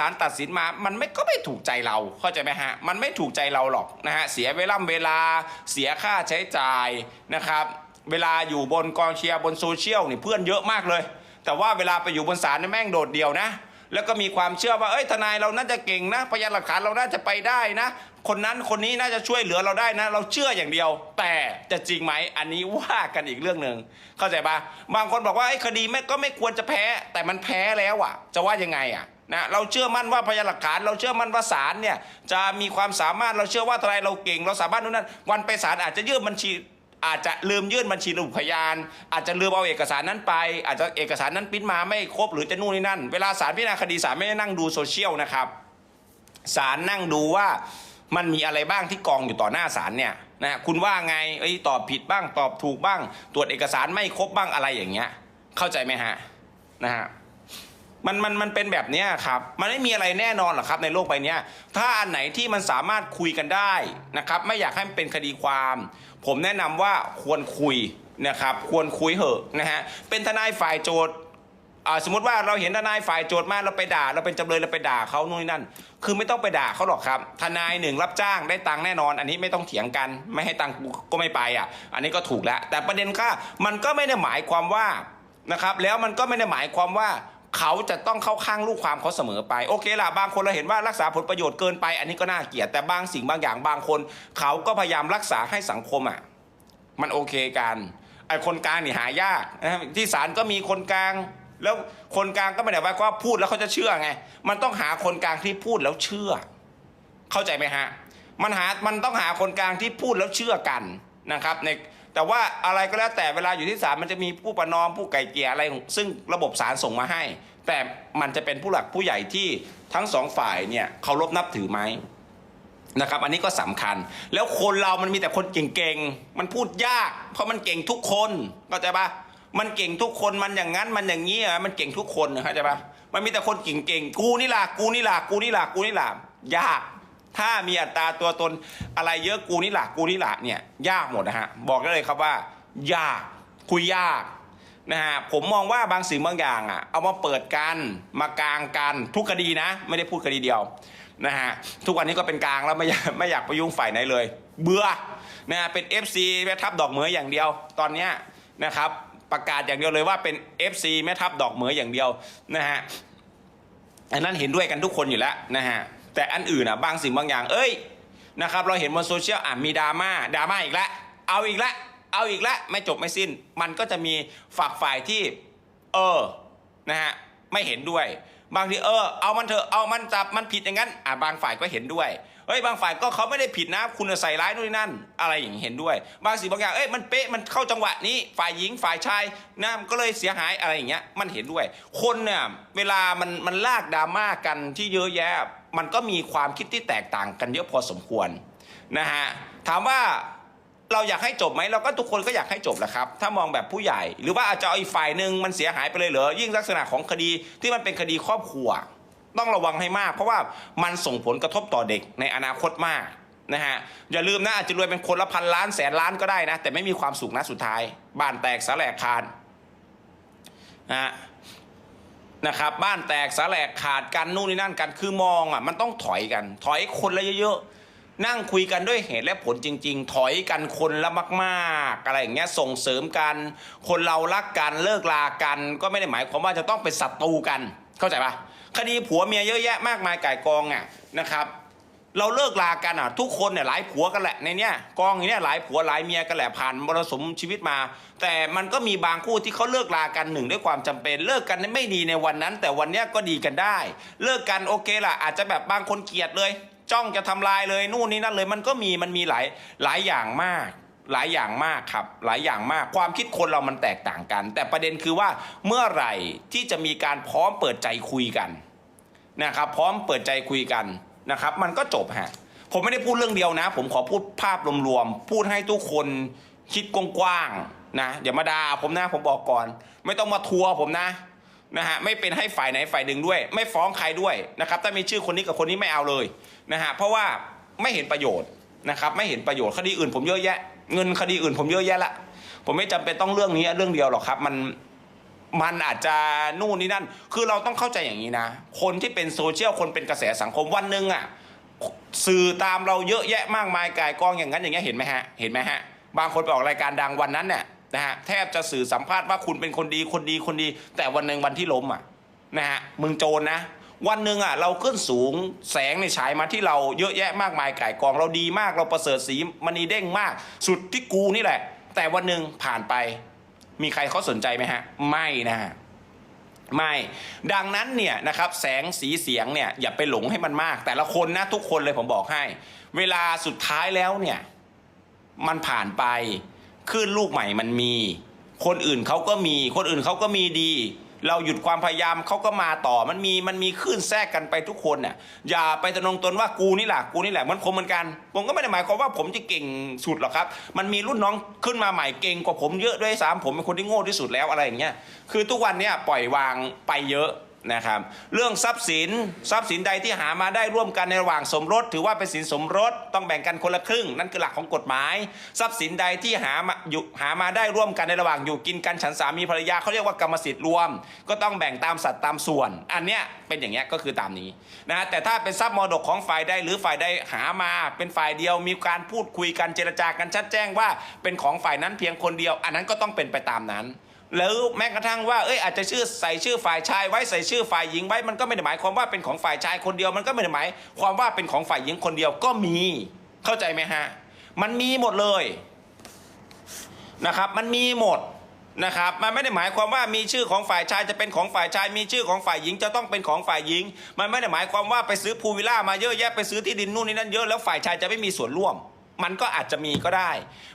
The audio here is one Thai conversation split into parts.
ศาลตัดสินมา มันไม่ก็ไม่ถูกใจเราเข้าใจไหมฮะ มันไม่ถูกใจเราหรอกนะฮะ เสียเวลาเวลา เสียค่าใช้จ่ายนะครับ เวลาอยู่บนกองเชียร์บนโซเชียลนี่เพื่อนเยอะมากเลย แต่ว่าเวลาไปอยู่บนศาลนี่แม่งโดดเดี่ยวนะ แล้วก็มีความเชื่อว่า เอ้ย ทนายเราน่าจะเก่งนะ พยานหลักฐานเราน่าจะไปได้นะ คนนั้นคนนี้น่าจะช่วยเหลือเราได้นะ เราเชื่ออย่างเดียว แต่จะจริงไหม อันนี้ว่ากันอีกเรื่องหนึ่งเข้าใจปะบางคนบอกว่าไอ้คดีไม่ก็ไม่ควรจะแพ้ แต่มันแพ้แล้วอะจะว่ายังไงอะ นะเราเชื่อมั่นว่าพยานหลักฐาน เราเชื่อมั่นว่าศาลเนี่ยจะมีความสามารถเราเชื่อว่าทนายเราเก่ง เราสามารถนู่นนั่นวันไปศาลอาจจะยื่นบัญชีอาจจะลืมยื่นบัญชีระบุพยาน อาจจะลืมเอาเอกสารนั้นไป อาจจะเอกสารนั้นปิ้นมาไม่ครบหรือจะนู่นนี่นั่น เวลาศาลพิจารณาคดีศาลไม่ได้นั่งดูโซเชียลนะครับศาลนั่งดูว่ามันมีอะไรบ้างที่กองอยู่ต่อหน้าศาลเนี่ยนะคุณว่าไงเอ้ตอบผิดบ้างตอบถูกบ้าง ตรวจเอกสารไม่ครบบ้างอะไรอย่างเงี้ย เข้าใจไหมฮะนะฮะ มันมันมันเป็นแบบเนี้ยครับ มันไม่มีอะไรแน่นอนหรอกครับในโลกใบนี้ถ้าอันไหนที่มันสามารถคุยกันได้นะครับ ไม่อยากให้มันเป็นคดีความ ผมแนะนำว่าควรคุยนะครับ ควรคุยเหอะนะฮะเป็นทนายฝ่ายโจทย์สมมติว่าเราเห็นทนายฝ่ายโจทย์มาเราไปด่า เราเป็นจำเลยเราไปด่าเขานู่นนนั่น คือไม่ต้องไปด่าเขาหรอกครับ ทนายหนึ่งรับจ้างได้ตังค์แน่นอน อันนี้ไม่ต้องเถียงกัน ไม่ให้ตังค์กูก็ไม่ไปอะ อันนี้ก็ถูกแล้ว แต่ประเด็นค่ะมันก็ไม่ได้หมายความว่านะครับ แล้วมันก็ไม่ได้หมายความว่า เขาจะต้องเข้าข้างลูกความเขาเสมอไป โอเคล่ะบางคนเราเห็นว่ารักษาผลประโยชน์เกินไป อันนี้ก็น่าเกลียดแต่บางสิ่งบางอย่างบางคน เขาก็พยายามรักษาให้สังคมอะมันโอเคกันไอ้คนกลางนี่หายากนะครับที่ศาลก็มีคนกลาง แล้วคนกลางก็ไม่ได้หมายความว่าพูดแล้วเขาจะเชื่อไง มันต้องหาคนกลางที่พูดแล้วเชื่อ เข้าใจไหมฮะ มันหามันต้องหาคนกลางที่พูดแล้วเชื่อกันนะครับ ใน แต่ว่าอะไรก็แล้วแต่เวลาอยู่ที่ศาลมันจะมีผู้ประนอมผู้ไก่เกลี่ยอะไรของซึ่งระบบศาลส่งมาให้ แต่มันจะเป็นผู้หลักผู้ใหญ่ที่ทั้งสองฝ่ายเนี่ยเคารพนับถือไหมนะครับอันนี้ก็สำคัญแล้วคนเรามันมีแต่คนเก่งๆ มันพูดยาก เพราะมันเก่งทุกคนเข้าใจปะมันเก่งทุกคนมันอย่างนั้นมันอย่างนี้อะมันเก่งทุกคนเข้าใจปะมันมีแต่คนเก่งๆกูนี่ล่ะกูนี่ล่ะกูนี่ล่ะกูนี่ล่ะยาก ถ้ามีอัตราตัวตนอะไรเยอะกูนี่หละกูนี่หละเนี่ยยากหมดนะฮะบอกได้เลยครับว่า ยากคุยยากนะฮะผมมองว่าบางสิ่งบางอย่างอะเอามาเปิดกันมากลางกันทุกคดีนะ ไม่ได้พูดคดีเดียวนะฮะทุกวันนี้ก็เป็นกลางแล้วไม่อยากไม่อยากไปยุ่งฝ่ายไหนเลย เบื่อนะฮะเป็น FC แม่ทัพดอกเหมยอย่างเดียว ตอนเนี้ยนะครับประกาศอย่างเดียวเลยว่าเป็น FC แม่ทัพดอกเหมยอย่างเดียวนะฮะอันนั้นเห็นด้วยกันทุกคนอยู่แล้วนะฮะ แต่อันอื่นอะบางสิ่งบางอย่าง เอ้ยนะครับ เราเห็นบนโซเชียลอะมีดราม่าดราม่าอีกแล้วเอาอีกแล้วเอาอีกแล้วไม่จบไม่สิ้น มันก็จะมีฝักฝ่ายที่ เออนะฮะไม่เห็นด้วย บางทีเออ เอามันเถอะเอามันจับมันผิดอย่างนั้นอ่าบางฝ่ายก็เห็นด้วยเฮ้ยบางฝ่ายก็เขาไม่ได้ผิดนะคุณใส่ร้ายนู่นนี่นั่น อะไรอย่างเห็นด้วย บางสิ่งบางอย่างเอ้ยมันเป๊ะมันเข้าจังหวะนี้ฝ่ายหญิงฝ่ายชายนะมันก็เลยเสียหายอะไรอย่างเงี้ยมันเห็นด้วย คนเนี่ยเวลามันมันลากดราม่ากันที่เยอะแยะ มันก็มีความคิดที่แตกต่างกันเยอะพอสมควรนะฮะถามว่าเราอยากให้จบไหมเราก็ทุกคนก็อยากให้จบแหละครับ ถ้ามองแบบผู้ใหญ่ หรือว่าอาจจะเอาอีกฝ่ายหนึ่งมันเสียหายไปเลยเหรอยิ่งลักษณะของคดีที่มันเป็นคดีครอบครัว ต้องระวังให้มาก เพราะว่ามันส่งผลกระทบต่อเด็กในอนาคตมากนะฮะอย่าลืมนะอาจจะรวยเป็นคนละพันล้านแสนล้านก็ได้นะ แต่ไม่มีความสุขนะสุดท้าย บ้านแตกสาแหลกคานนะฮะ นะครับบ้านแตกสาแหลกขาดกันนู่นนี่นั่นกันคือมองอะมันต้องถอยกัน ถอยคนละเยอะๆนั่งคุยกันด้วยเหตุและผลจริง ๆ ถอยกันคนละมากๆอะไรอย่างเงี้ยส่งเสริมกัน คนเรารักกันเลิกลากัน ก็ไม่ได้หมายความว่าจะต้องเป็นศัตรูกัน เข้าใจปะคดีผัวเมียเยอะแยะมากมายก่ายกองอะนะครับ เราเลิกลากันอะ ทุกคนเนี่ยหลายผัวกันแหละในเนี้ยกองเนี้ยหลายผัวหลายเมียกันแหละผ่านมรสุมชีวิตมา แต่มันก็มีบางคู่ที่เขาเลิกลากันหนึ่งด้วยความจำเป็นเลิกกันไม่ดีในวันนั้น แต่วันเนี้ยก็ดีกันได้ เลิกกันโอเคล่ะ อาจจะแบบบางคนเกลียดเลย จ้องจะทำลายเลยนู่นนี่นั่นเลย มันก็มีมันมีหลายหลายอย่างมาก หลายอย่างมากครับ หลายอย่างมากความคิดคนเรามันแตกต่างกัน แต่ประเด็นคือว่าเมื่อไหร่ที่จะมีการพร้อมเปิดใจคุยกันนะครับพร้อมเปิดใจคุยกัน นะครับมันก็จบฮะผมไม่ได้พูดเรื่องเดียวนะ ผมขอพูดภาพรวมๆพูดให้ทุกคนคิดกว้างๆนะอย่ามาด่าผมนะผมบอกก่อน ไม่ต้องมาทัวร์ผมนะนะฮะไม่เป็นให้ฝ่ายไหนฝ่ายหนึ่งด้วย ไม่ฟ้องใครด้วยนะครับถ้ามีชื่อคนนี้กับคนนี้ไม่เอาเลยนะฮะเพราะว่าไม่เห็นประโยชน์นะครับไม่เห็นประโยชน์คดีอื่นผมเยอะแยะ เงินคดีอื่นผมเยอะแยะละผมไม่จำเป็นต้องเรื่องนี้เรื่องเดียวหรอกครับมัน มันอาจจะนู่นนี่นั่น คือเราต้องเข้าใจอย่างนี้นะ คนที่เป็นโซเชียลคนเป็นกระแสสังคมวันหนึ่งอะสื่อตามเราเยอะแยะมากมายกายกองอย่างนั้นอย่างเงี้ยเห็นไหมฮะเห็นไหมฮะบางคนไปออกรายการดังวันนั้นเนี่ยนะฮะแทบจะสื่อสัมภาษณ์ว่าคุณเป็นคนดีคนดีคนดี แต่วันหนึ่งวันที่ล้มอะนะฮะมึงโจรนะ วันหนึ่งอะเราขึ้นสูงแสงในฉายมาที่เราเยอะแยะมากมายก่ายกองเราดีมากเราประเสริฐสีมณีเด้งมาก สุดที่กูนี่แหละ แต่วันหนึ่งผ่านไป มีใครเขาสนใจไหมฮะ ไม่นะฮะไม่ดังนั้นเนี่ยนะครับแสงสีเสียงเนี่ยอย่าไปหลงให้มันมาก แต่ละคนนะทุกคนเลยผมบอกให้ เวลาสุดท้ายแล้วเนี่ยมันผ่านไปคลื่นลูกใหม่มันมี คนอื่นเขาก็มี คนอื่นเขาก็มีดี เราหยุดความพยายามเขาก็มาต่อมันมีมันมีคลื่นแทรกกันไปทุกคนเนี่ยอย่าไปตนงตนว่ากูนี่แหละกูนี่แหละมันผมเหมือนกัน ผมก็ไม่ได้หมายความว่าผมจะเก่งสุดหรอกครับ มันมีรุ่นน้องขึ้นมาใหม่เก่งกว่าผมเยอะด้วยซ้ำผมเป็นคนที่โง่ที่สุดแล้วอะไรอย่างเงี้ยคือทุกวันเนี้ยปล่อยวางไปเยอะ นะครับเรื่องทรัพย์สินทรัพย์สินใดที่หามาได้ร่วมกันในระหว่างสมรส ถือว่าเป็นสินสมรสต้องแบ่งกันคนละครึ่ง นั่นคือหลักของกฎหมาย ทรัพย์สินใดที่หามาอยู่หามาได้ร่วมกันในระหว่างอยู่กินกันฉันสามีภรรยาเขาเรียกว่ากรรมสิทธิ์รวม ก็ต้องแบ่งตามสัดตามส่วน อันเนี้ยเป็นอย่างเงี้ยก็คือตามนี้นะแต่ถ้าเป็นทรัพย์มรดกของฝ่ายใดหรือฝ่ายใดหามาเป็นฝ่ายเดียวมีการพูดคุยกันเจรจากันชัดแจ้งว่าเป็นของฝ่ายนั้นเพียงคนเดียว อันนั้นก็ต้องเป็นไปตามนั้น แล้วแม้กระทั่งว่าเอ้ยอาจจะชื่อใส่ชื่อฝ่ายชายไว้ใส่ชื่อฝ่ายหญิงไว้มันก็ไม่ได้หมายความว่าเป็นของฝ่ายชายคนเดียวมันก็ไม่ได้หมายความว่าเป็นของฝ่ายหญิงคนเดียวก็มีเข้าใจไหมฮะมันมีหมดเลยนะครับมันมีหมดนะครับมันไม่ได้หมายความว่ามีชื่อของฝ่ายชายจะเป็นของฝ่ายชาย มีชื่อของฝ่ายหญิงจะต้องเป็นของฝ่ายหญิง มันไม่ได้หมายความว่าไปซื้อพูลวิลล่ามาเยอะแยะไปซื้อที่ดินนู่นนี่นั่นเยอะแล้วฝ่ายชายจะไม่มีส่วนร่วม มันก็อาจจะมีก็ได้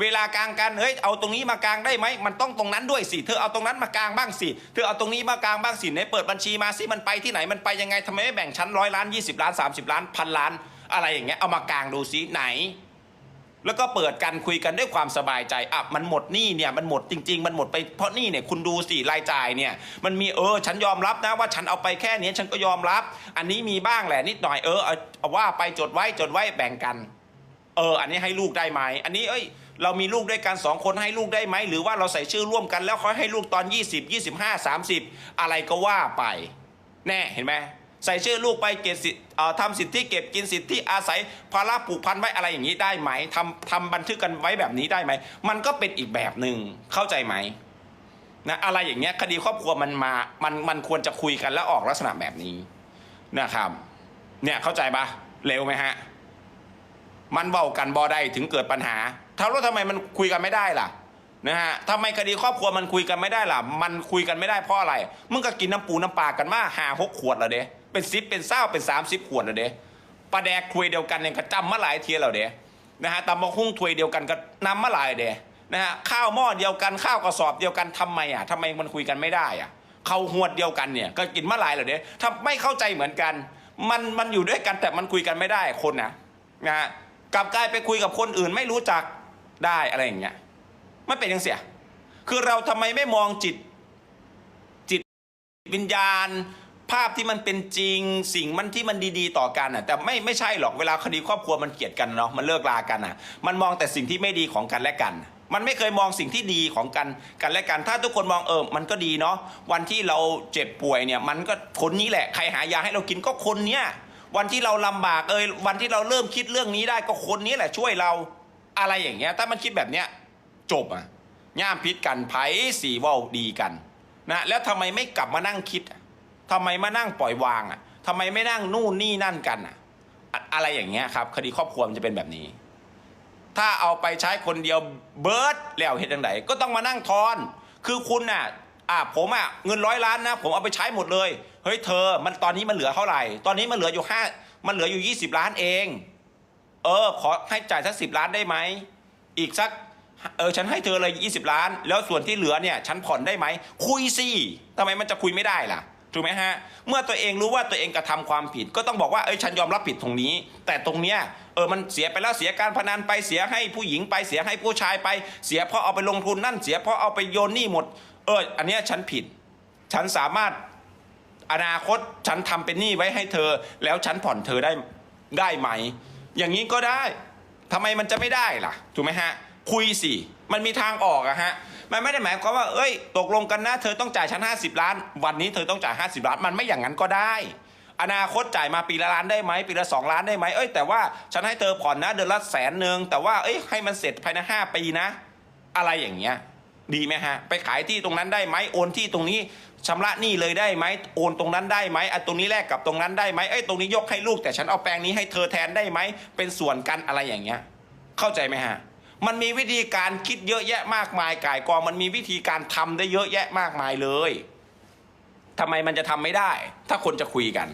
เวลากลางกันเฮ้ยเอาตรงนี้มากลางได้ไหมมันต้องตรงนั้นด้วยสิเธอเอาตรงนั้นมากลางบ้างสิเธอเอาตรงนี้มากลางบ้างสิไหนเปิดบัญชีมาสิมันไปที่ไหนมันไปยังไงทำไมไม่แบ่งชั้นร้อยล้าน 20 ล้าน 30 ล้านพันล้าน อะไรอย่างเงี้ยเอามากลางดูสิไหน แล้วก็เปิดกันคุยกันด้วยความสบายใจอะมันหมดหนี้เนี่ยมันหมดจริง ๆ มันหมดไปเพราะหนี้เนี่ยคุณดูสิรายจ่ายเนี่ย มันมีเออ ฉันยอมรับนะว่าฉันเอาไปแค่นี้ฉันก็ยอมรับ อันนี้มีบ้างแหละนิดหน่อยเออเอาว่าไปจดไว้จดไว้แบ่งกัน เออ อันนี้ให้ลูกได้ไหมอันนี้เอ้ยเรามีลูกด้วยกันสองคนให้ลูกได้ไหมหรือว่าเราใส่ชื่อร่วมกันแล้วเขาให้ลูกตอน 20 25 30 อะไรก็ว่าไป แน่เห็นไหมใส่ชื่อลูกไปเก็บสิทธิ์ทำสิทธิเก็บกินสิทธิอาศัยภาระผูกพันไว้อะไรอย่างนี้ได้ไหมทำทำบันทึกกันไว้แบบนี้ได้ไหม มันก็เป็นอีกแบบหนึ่งเข้าใจไหมนะอะไรอย่างเงี้ยคดีครอบครัวมันมามันมันควรจะคุยกันแล้วออกลักษณะแบบนี้นะครับ เนี่ยเข้าใจปะเร็วไหมฮะ มันเว้ากันบอได้ถึงเกิดปัญหาถามว่าทำไมมันคุยกันไม่ได้ล่ะนะฮะทำไมคดีครอบครัวมันคุยกันไม่ได้ล่ะ มันคุยกันไม่ได้เพราะอะไร มึงก็กินน้ำปูน้ำปลากันมาหาหกขวดแล้วเด้เป็นสิบเป็นเศร้าเป็นสามสิบขวดแล้วเด้ปลาแดกถ้วยเดียวกันเนี่ยก็จำมาหลายเทียแล้วเด้นะฮะตำมะฮุ่งถ้วยเดียวกันก็นำมาหลายเด้นะฮะข้าวหม้อเดียวกันข้าวกระสอบเดียวกันทำไมอะทำไมมันคุยกันไม่ได้อะเขาหวดเดียวกันเนี่ยก็กินมาหลายแล้วเด้ถ้าไม่เข้าใจเหมือนกัน มันมันอยู่ด้วยกันแต่มันคุยกันไม่ได้คนนะนะฮะ กลับกลายไปคุยกับคนอื่นไม่รู้จักได้อะไรอย่างเงี้ยไม่เป็นยังเสีย คือเราทำไมไม่มองจิต จิตวิญญาณ ภาพที่มันเป็นจริงสิ่งมันที่มันดีๆต่อกันอะแต่ไม่ไม่ใช่หรอกเวลาคดีครอบครัวมันเกลียดกันเนาะมันเลิกลากันอะ มันมองแต่สิ่งที่ไม่ดีของกันและกันมันไม่เคยมองสิ่งที่ดีของกันกันและกัน ถ้าทุกคนมองเออ มันก็ดีเนาะ วันที่เราเจ็บป่วยเนี่ย มันก็คนนี้แหละ ใครหายาให้เรากินก็คนเนี้ย วันที่เราลำบากเอยวันที่เราเริ่มคิดเรื่องนี้ได้ก็คนนี้แหละช่วยเราอะไรอย่างเงี้ย ถ้ามันคิดแบบเนี้ยจบอะย่ามพิษกันไผ่สีว่าดีกันนะแล้วทำไมไม่กลับมานั่งคิดอะทำไมมานั่งปล่อยวางอะทำไมไม่นั่งนู่นนี่นั่นกันอะอะอะไรอย่างเงี้ยครับ คดีครอบครัวมันจะเป็นแบบนี้ ถ้าเอาไปใช้คนเดียวเบิร์ดแล้วเหตุจังไดก็ต้องมานั่งทอน คือคุณน่ะ อะผมอะเงินร้อยล้านนะ ผมเอาไปใช้หมดเลย เฮ้ยเธอ มันตอนนี้มันเหลือเท่าไหร่ ตอนนี้มันเหลืออยู่ห้ามันเหลืออยู่20ล้านเอง เออ ขอให้จ่ายสักสิบล้านได้ไหม อีกสัก เออ ฉันให้เธอเลย20ล้าน แล้วส่วนที่เหลือเนี่ย ฉันผ่อนได้ไหม คุยสิทำไมมันจะคุยไม่ได้ล่ะ ถูกไหมฮะ เมื่อตัวเองรู้ว่าตัวเองกระทำความผิด ก็ต้องบอกว่า เอ้ย ฉันยอมรับผิดตรงนี้ แต่ตรงเนี้ย เออ มันเสียไปแล้ว เสียการพนันไป เสียให้ผู้หญิงไป เสียให้ผู้ชายไป เสียเพราะเอาไปลงทุนนั่น เสียเพราะเอาไปโยนนี้หมด เอออันเนี้ยฉันผิด ฉันสามารถอนาคตฉันทำเป็นหนี้ไว้ให้เธอ แล้วฉันผ่อนเธอได้ได้ไหม อย่างนี้ก็ได้ทำไมมันจะไม่ได้ล่ะถูกไหมฮะ คุยสิมันมีทางออกอะฮะมันไม่ได้หมายความว่า เอ้ย ตกลงกันนะเธอต้องจ่ายฉัน50 ล้าน วันนี้เธอต้องจ่าย50 ล้าน มันไม่อย่างนั้นก็ได้ อนาคตจ่ายมาปีละล้านได้ไหมปีละสองล้านได้ไหมเอ้ยแต่ว่าฉันให้เธอผ่อนนะเดือนละแสนหนึ่งแต่ว่าเอ้ยให้มันเสร็จภายในห้าปีนะ อะไรอย่างเงี้ย ดีไหมฮะ ไปขายที่ตรงนั้นได้ไหมโอนที่ตรงนี้ชำระหนี้เลยได้ไหมโอนตรงนั้นได้ไหมไอะตรงนี้แลกกับตรงนั้นได้ไหมเอ้ตรงนี้ยกให้ลูกแต่ฉันเอาแปลงนี้ให้เธอแทนได้ไหมเป็นส่วนกันอะไรอย่างเงี้ย เข้าใจไหมฮะมันมีวิธีการคิดเยอะแยะมากมายก่ายกองมันมีวิธีการทำได้เยอะแยะมากมายเลยทำไมมันจะทำไม่ได้ ถ้าคนจะคุยกัน